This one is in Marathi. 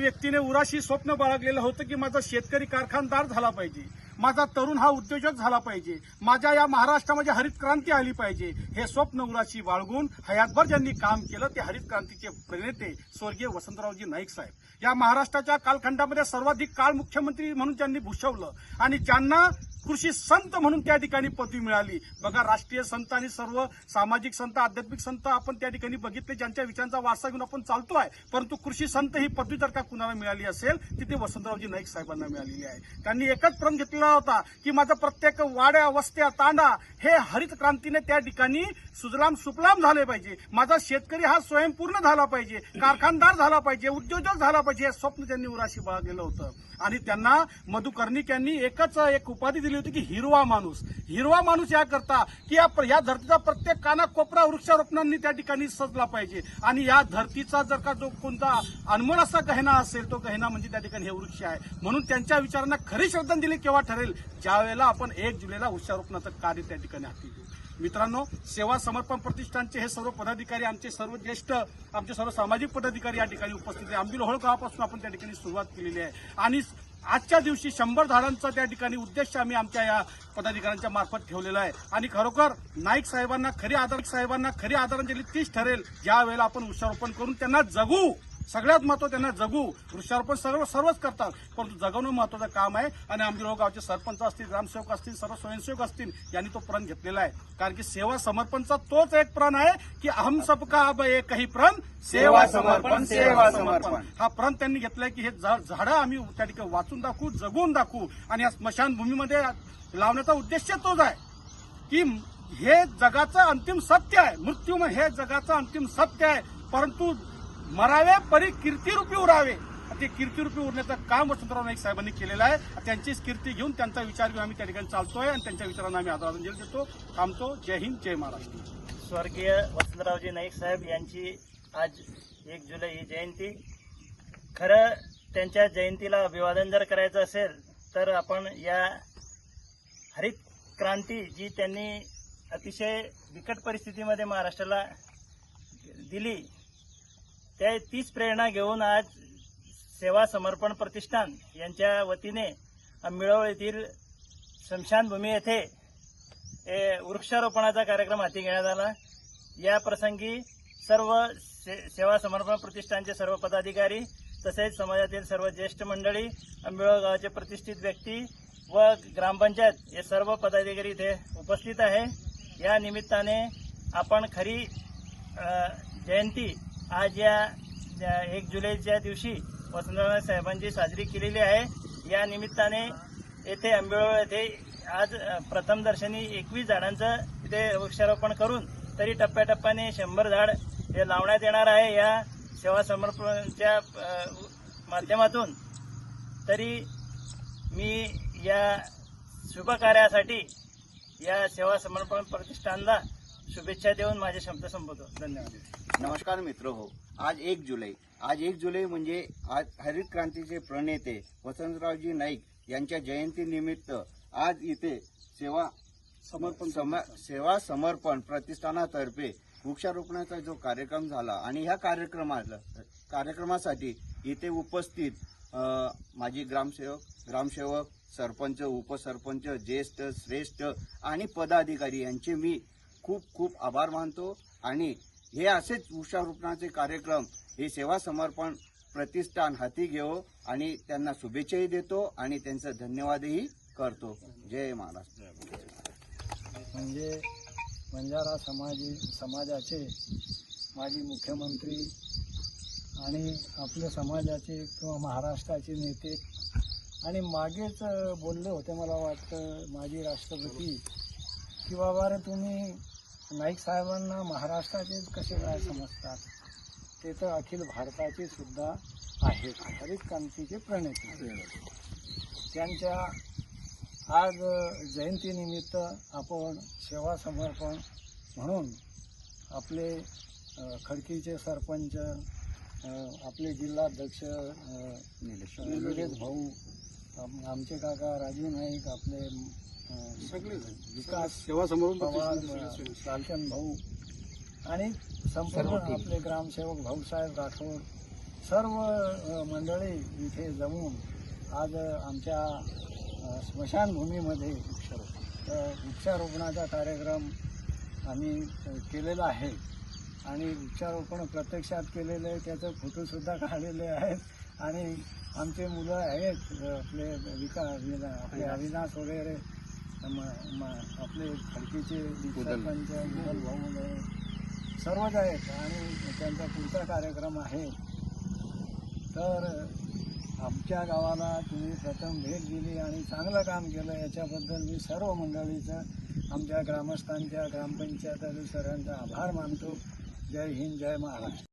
व्यक्तीने उराशी स्वप्न बाळगलेलं होतं की माझा शेतकरी कारखानदार झाला पाहिजे. माझा तरुण हा उद्योजक झाला पाहिजे. माझ्या या महाराष्ट्रामध्ये हरित क्रांती आली पाहिजे. हे स्वप्न उराशी बाळगून हयातभर ज्यांनी काम केलं ते हरित क्रांतीचे प्रणेते स्वर्गीय वसंतरावजी नाईक साहेब. या महाराष्ट्राच्या कालखंडामध्ये सर्वाधिक काळ मुख्यमंत्री म्हणून त्यांनी भूषवलं आणि ज्यांना कृषी संत म्हणून त्या ठिकाणी पदवी मिळाली. बघा राष्ट्रीय संत आणि सर्व सामाजिक संत आध्यात्मिक संत आपण त्या ठिकाणी बघितले ज्यांच्या विचारांचा वारसा घेऊन आपण चालतो आहे परंतु कृषी संत ही पदवी जर का कुणाला मिळाली असेल तिथे वसंतरावजी नाईक साहेबांना मिळालेली आहे. त्यांनी एकच प्रण घेतलेला होता की माझा प्रत्येक वाड्या वस्त्या तांडा हे हरित क्रांतीने त्या ठिकाणी सुजलाम सुपलाम झाले पाहिजे. माझा शेतकरी हा स्वयंपूर्ण झाला पाहिजे कारखानदार झाला पाहिजे उद्योजक झाला पाहिजे हे स्वप्न त्यांनी उराशी बाळगलेलं होतं. आणि त्यांना मधुकर्णिक यांनी एकच एक उपाधी दिली होती की हिरवा माणूस. हिरवा माणूस याकरता की या या धरतीचा प्रत्येक काना कोपरा वृक्षारोपणांनी त्या ठिकाणी सजला पाहिजे. आणि या धरतीचा जर का जो कोणता अनमोल असा गहना असेल तो गहना म्हणजे त्या ठिकाणी हे वृक्ष आहे. म्हणून त्यांच्या विचारांना खरी श्रद्धांजली केव्हा ठरेल? ज्यावेळेला आपण एक जुलैला वृक्षारोपणाचं कार्य त्या ठिकाणी हाती घेऊ. मित्रांनो सेवा समर्पण प्रतिष्ठानचे हे सर्व पदाधिकारी आमचे सर्व ज्येष्ठ आमचे सर्व सामाजिक पदाधिकारी या ठिकाणी उपस्थित आहे. आंबील होळ गावापासून आपण त्या ठिकाणी सुरुवात केलेली आहे. आणि आजच्या दिवशी शंभर झाडांचा त्या ठिकाणी उद्देश आम्ही आमच्या या पदाधिकाऱ्यांच्या मार्फत ठेवलेला आहे. आणि खरोखर नाईक साहेबांना खरी आदर साहेबांना खरी आदरांजली तीच ठरेल ज्या वेळेला आपण वृक्षारोपण करून त्यांना जगू. सगळ्यात महत्त्व त्यांना जगू. वृक्षारोपण सर्व सर्वच करतात. परंतु जगवणं महत्वाचं काम आहे आणि आंबीराव गावचे सरपंच असतील ग्रामसेवक असतील सर्व स्वयंसेवक असतील यांनी तो प्रण घेतलेला आहे. कारण की सेवा समर्पणचा तोच एक प्रण आहे की अहम सबका अब एकही प्रण सेवा समर्पण सेवा समर्पण. हा प्रण त्यांनी घेतलाय की हे झाडं आम्ही त्या ठिकाणी वाचून दाखवू जगवून दाखवू. आणि या स्मशानभूमीमध्ये लावण्याचा उद्देश तोच आहे की हे जगाचं अंतिम सत्य आहे. मृत्यू हे जगाचं अंतिम सत्य आहे. परंतु मरावे परी कीर्तीरूपी उरावे. ते कीर्तीरूपी उरण्याचं काम वसंतराव नाईक साहेबांनी केलेलं आहे. त्यांचीच कीर्ती घेऊन त्यांचा विचार घेऊन आम्ही त्या ठिकाणी चालतोय आणि त्यांच्या विचारांना आम्ही आदरांजली देतो. थांबतो. जय हिंद जय महाराष्ट्र. स्वर्गीय वसंतरावजी नाईक साहेब यांची आज एक जुलै ही जयंती. खरं त्यांच्या जयंतीला अभिवादन जर करायचं असेल तर आपण या हरित क्रांती जी त्यांनी अतिशय बिकट परिस्थितीमध्ये महाराष्ट्राला दिली त्या तीच प्रेरणा घेऊन आज सेवा समर्पण प्रतिष्ठान यांच्या वतीने मिळव येथील स्मशानभूमी येथे वृक्षारोपणाचा कार्यक्रम हाती घेण्यात आला. या प्रसंगी सर्व से, सेवा समर्पण प्रतिष्ठानचे सर्व पदाधिकारी तसेच समाजातील सर्व ज्येष्ठ मंडळी आंबेगाव गावाचे प्रतिष्ठित व्यक्ती व ग्रामपंचायत हे सर्व पदाधिकारी इथे उपस्थित आहे. या निमित्ताने आपण खरी जयंती आज या एक जुलैच्या दिवशी वसंतराव साहेबांची साजरी केलेली आहे. या निमित्ताने येथे आंबेळोळ येथे आज प्रथमदर्शनी एकवीस झाडांचं इथे वृक्षारोपण करून तरी टप्प्याटप्प्याने शंभर झाड हे लावण्यात येणार आहे. या सेवा समर्पणच्या माध्यमातून तरी मी या शुभकार्यासाठी या सेवा समर्पण प्रतिष्ठानला शुभेच्छा देऊन माझे शब्द संपवतो. धन्यवाद. नमस्कार मित्र हो. आज एक जुलै. आज एक जुलै म्हणजे आज हरित क्रांतीचे प्रणेते वसंतरावजी नाईक यांच्या जयंतीनिमित्त आज इथे सेवा समर्पण सम- सेवा समर्पण प्रतिष्ठानातर्फे वृक्षारोपणाचा जो कार्यक्रम झाला आणि ह्या कार्यक्रमाला कार्यक्रमासाठी इथे उपस्थित माजी ग्रामसेवक ग्रामसेवक सरपंच उपसरपंच ज्येष्ठ श्रेष्ठ आणि पदाधिकारी यांचे मी खूप खूप आभार मानतो. आणि हे असेच वृक्षारोपणाचे कार्यक्रम हे सेवा समर्पण प्रतिष्ठान हाती घेऊ आणि त्यांना शुभेच्छाही देतो आणि त्यांचा धन्यवादही करतो. जय महाराष्ट्र. म्हणजे बंजारा समाजी समाजाचे माजी मुख्यमंत्री आणि आपल्या समाजाचे किंवा महाराष्ट्राचे नेते आणि मागेच बोलले होते मला वाटतं माजी राष्ट्रपती की बाबा रे तुम्ही नाईक साहेबांना महाराष्ट्राचेच कसे काय समजतात ते तर अखिल भारताचे सुद्धा आहेत. हरित क्रांतीचे प्रणेते. त्यांच्या आज जयंतीनिमित्त आपण सेवा समर्पण म्हणून आपले खडकीचे सरपंच आपले जिल्हाध्यक्ष निलेश भाऊ आमचे काका राजू नाईक आपले सगळे विकास सेवा लालचंद भाऊ आणि संपूर्ण आपले ग्रामसेवक भाऊसाहेब राठोड सर्व मंडळी इथे जमून आज आमच्या स्मशानभूमीमध्ये वृक्षारोपणाचा कार्यक्रम आम्ही केलेला आहे. आणि वृक्षारोपण प्रत्यक्षात केलेलं आहे त्याचं फोटोसुद्धा काढलेले आहेत. आणि आमचे मुलं आहेत आपले विका विना- आपले अविनाश. वगैरे आपले खडकीचे सरपंच मुघल भाऊ वगैरे सर्वच आहेत. आणि त्यांचा पुढचा कार्यक्रम आहे. तर आमच्या गावाला तुम्ही प्रथम भेट दिली आणि चांगलं काम केलं. याच्याबद्दल मी सर्व मंडळीचं आमच्या ग्रामस्थांच्या ग्रामपंचायत अधिकाऱ्यांचा आभार मानतो. जय हिंद जय महाराष्ट्र.